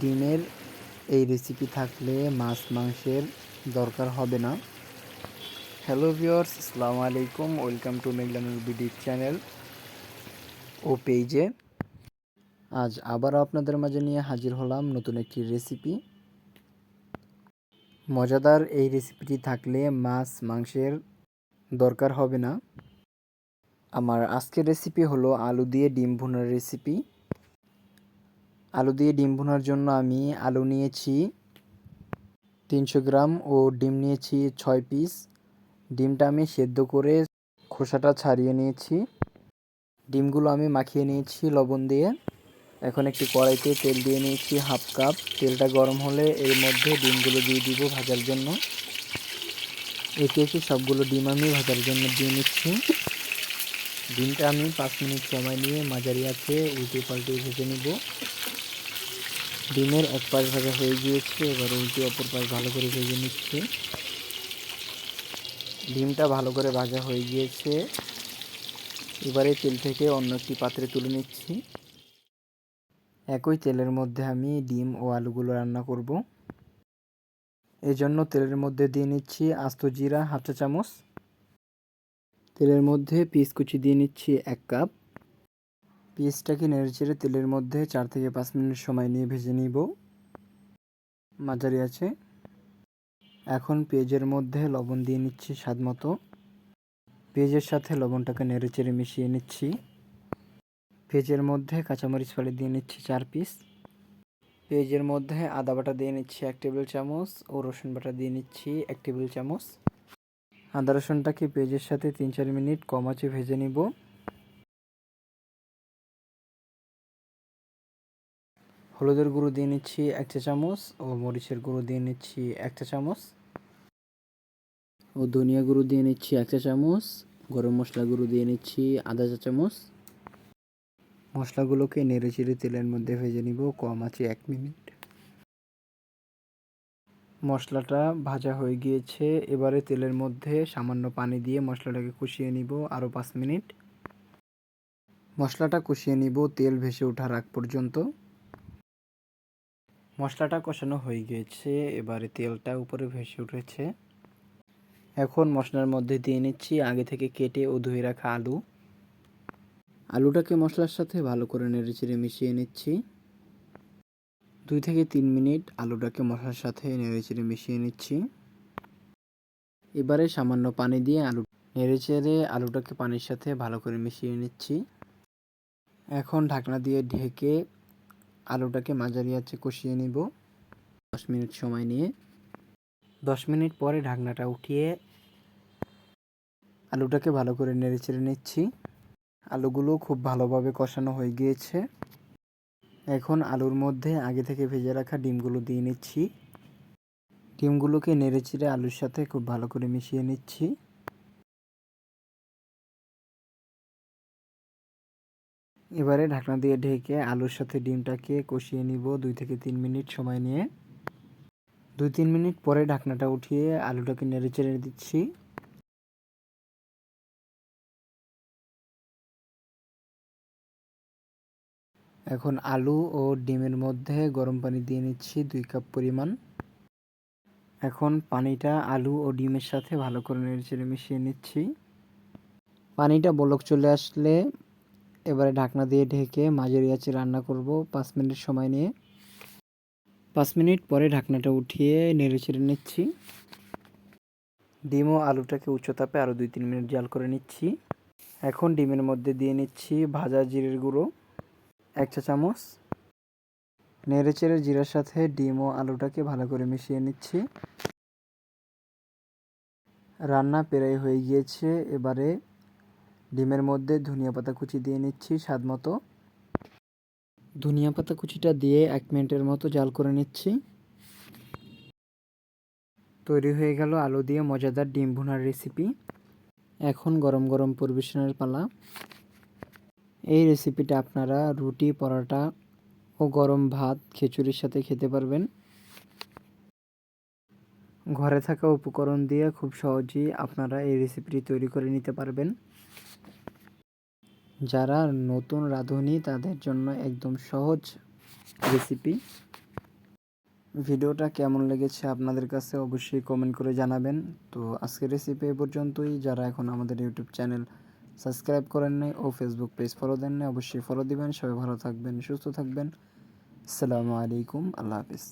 ডিমের এই রেসিপি থাকলে মাছ মাংসের দরকার হবে না। হ্যালো ভিওর্স আসসালামু আলাইকুম। Welcome to Meghlanur BD channel ও পেজে আজ আবারও আপনাদের মাঝে নিয়ে হাজির হলাম নতুন একটি রেসিপি মজাদার এই রেসিপিটি থাকলে মাছ মাংসের দরকার হবে না। আমার আজকের রেসিপি হলো আলু দিয়ে ডিম ভুনার রেসিপি আলু দিয়ে ডিম ভুনার জন্য আমি আলু নিয়েছি তিনশো গ্রাম ও ডিম নিয়েছি ছয় পিস। ডিমটা আমি সেদ্ধ করে খোসাটা ছাড়িয়ে নিয়েছি। ডিমগুলো আমি মাখিয়ে নিয়েছি লবণ দিয়ে। এখন একটি কড়াইতে তেল দিয়ে নিয়েছি হাফ কাপ। তেলটা গরম হলে এর মধ্যে ডিমগুলো দিয়ে দিব ভাজার জন্য। একে একে সবগুলো ডিম আমি ভাজার জন্য দিয়ে নিচ্ছি। ডিমটা আমি পাঁচ মিনিট সময় নিয়ে মাঝারি আছে উল্টে পাল্টে ভেজে নিব। ডিমের এক পাশ ভাজা হয়ে গিয়েছে, এবার উল্টে অপর পাশ ভালো করে ভেজে নিচ্ছি। ডিমটা ভালো করে ভাজা হয়ে গিয়েছে। এবারে তেল থেকে অন্য একটি পাত্রে তুলে নিচ্ছি। একই তেলের মধ্যে আমি ডিম ও আলুগুলো রান্না করব। এজন্য তেলের মধ্যে দিয়ে নিচ্ছি আস্ত জিরা, হাফ চা চামচ। তেলের মধ্যে পিস কুচি দিয়ে নিচ্ছি এক কাপ। পেঁয়াজটাকে নেড়েচেড়ে তেলের মধ্যে চার থেকে পাঁচ মিনিট সময় নিয়ে ভেজে নিব। মাঝারি আছে। এখন পেঁয়াজের মধ্যে লবণ দিয়ে নিচ্ছি স্বাদ মতো। পেঁয়াজের সাথে লবণটাকে নেড়েচেড়ে মিশিয়ে নিচ্ছি। পেঁয়াজের মধ্যে কাঁচামরিচ ফেলে দিয়ে নিচ্ছি চার পিস। পেঁয়াজের মধ্যে আদা বাটা দিয়ে নিচ্ছি এক টেবিল চামচ ও রসুন বাটা দিয়ে নিচ্ছি এক টেবিল চামচ। আদা রসুনটাকে পেঁয়াজের সাথে তিন চার মিনিট কম আঁচে ভেজে নিব। হলুদের গুঁড়ো দিয়ে নিচ্ছি এক চা চামচ ও মরিচের গুঁড়ো দিয়ে নিচ্ছি এক চা চামচ ও ধনিয়া গুঁড়ো দিয়ে নিচ্ছি এক চা চামচ, গরম মশলা গুঁড়ো দিয়ে নিচ্ছি আধা চা চামচ। মশলাগুলোকে নেড়ে চেড়ে তেলের মধ্যে ভেজে নিব, কম আছে এক মিনিট। মশলাটা ভাজা হয়ে গিয়েছে, এবারে তেলের মধ্যে সামান্য পানি দিয়ে মশলাটাকে কষিয়ে নিব আরও পাঁচ মিনিট। মশলাটা কষিয়ে নিব তেল ভেসে ওঠার আগ পর্যন্ত। মশলাটা কষানো হয়ে গিয়েছে, এবারে তেলটা উপরে ভেসে উঠেছে। এখন মশলার মধ্যে দিয়ে নিচ্ছি আগে থেকে কেটে ও ধুয়ে রাখা আলু। আলুটাকে মশলার সাথে ভালো করে নেড়েচেড়ে মিশিয়ে নিচ্ছি। দুই থেকে তিন মিনিট আলুটাকে মশলার সাথে নেড়েচেড়ে মিশিয়ে নিচ্ছি। এবারে সামান্য পানি দিয়ে আলু নেড়েচেড়ে আলুটাকে পানির সাথে ভালো করে মিশিয়ে নিচ্ছি। এখন ঢাকনা দিয়ে ঢেকে আলুটাকে মাঝারি আছে কষিয়ে নিব। দশ মিনিট সময় নিয়ে। দশ মিনিট পরে ঢাকনাটা উঠিয়ে আলুটাকে ভালো করে নেড়েচেড়ে নিচ্ছি। আলুগুলো খুব ভালোভাবে কষানো হয়ে গিয়েছে। এখন আলুর মধ্যে আগে থেকে ভেজে রাখা ডিমগুলো দিয়ে নিচ্ছি। ডিমগুলোকে নেড়েচেড়ে আলুর সাথে খুব ভালো করে মিশিয়ে নিচ্ছি। এবারে ঢাকনা দিয়ে ঢেকে আলুর সাথে ডিমটাকে কষিয়ে নিব দুই থেকে তিন মিনিট সময় নিয়ে। দুই তিন মিনিট পরে ঢাকনাটা উঠিয়ে আলুটাকে নেড়ে চেড়ে দিচ্ছি। এখন আলু ও ডিমের মধ্যে গরম পানি দিয়ে নিচ্ছি দুই কাপ পরিমাণ। এখন পানিটা আলু ও ডিমের সাথে ভালো করে নেড়ে চেড়ে মিশিয়ে নিচ্ছি। পানিটা বলক চলে আসলে এবারে ঢাকনা দিয়ে ঢেকে মাঝের আঁচে রান্না করব পাঁচ মিনিট সময় নিয়ে। পাঁচ মিনিট পরে ঢাকনাটা উঠিয়ে নেড়ে চেড়ে নিচ্ছি। ডিম ও আলুটাকে উচ্চ তাপে আরও দুই তিন মিনিট জাল করে নিচ্ছি। এখন ডিমের মধ্যে দিয়ে নিচ্ছি ভাজা জিরের গুঁড়ো, এক চা চামচ। নেড়ে চেড়ে জিরার সাথে ডিম ও আলুটাকে ভালো করে মিশিয়ে নিচ্ছি। রান্না প্রায় হয়ে গিয়েছে, এবারে ডিমের মধ্যে ধনিয়া পাতা কুচি দিয়ে নিচ্ছি স্বাদ মতো। ধনিয়া পাতা কুচিটা দিয়ে এক মিনিটের মতো জাল করে নিচ্ছি। তৈরি হয়ে গেল আলু দিয়ে মজাদার ডিম ভুনার রেসিপি এখন গরম গরম পরিবেশনের পালা। এই রেসিপিটা আপনারা রুটি, পরোটা ও গরম ভাত, খিচুড়ির সাথে খেতে পারবেন। ঘরে থাকা উপকরণ দিয়ে খুব সহজেই আপনারা এই রেসিপিটি তৈরি করে নিতে পারবেন। যারা নতুন রাঁধুনি, তাদের জন্য একদম সহজ রেসিপি ভিডিওটা কেমন লেগেছে আপনাদের কাছে অবশ্যই কমেন্ট করে জানাবেন। তো আজকের রেসিপি এ পর্যন্তই। যারা এখন আমাদের ইউটিউব চ্যানেল সাবস্ক্রাইব করেন নাই ও ফেসবুক পেজ ফলো দেন নাই, অবশ্যই ফলো দিবেন। সবাই ভালো থাকবেন, সুস্থ থাকবেন। আসসালামু আলাইকুম। আল্লাহ হাফিজ।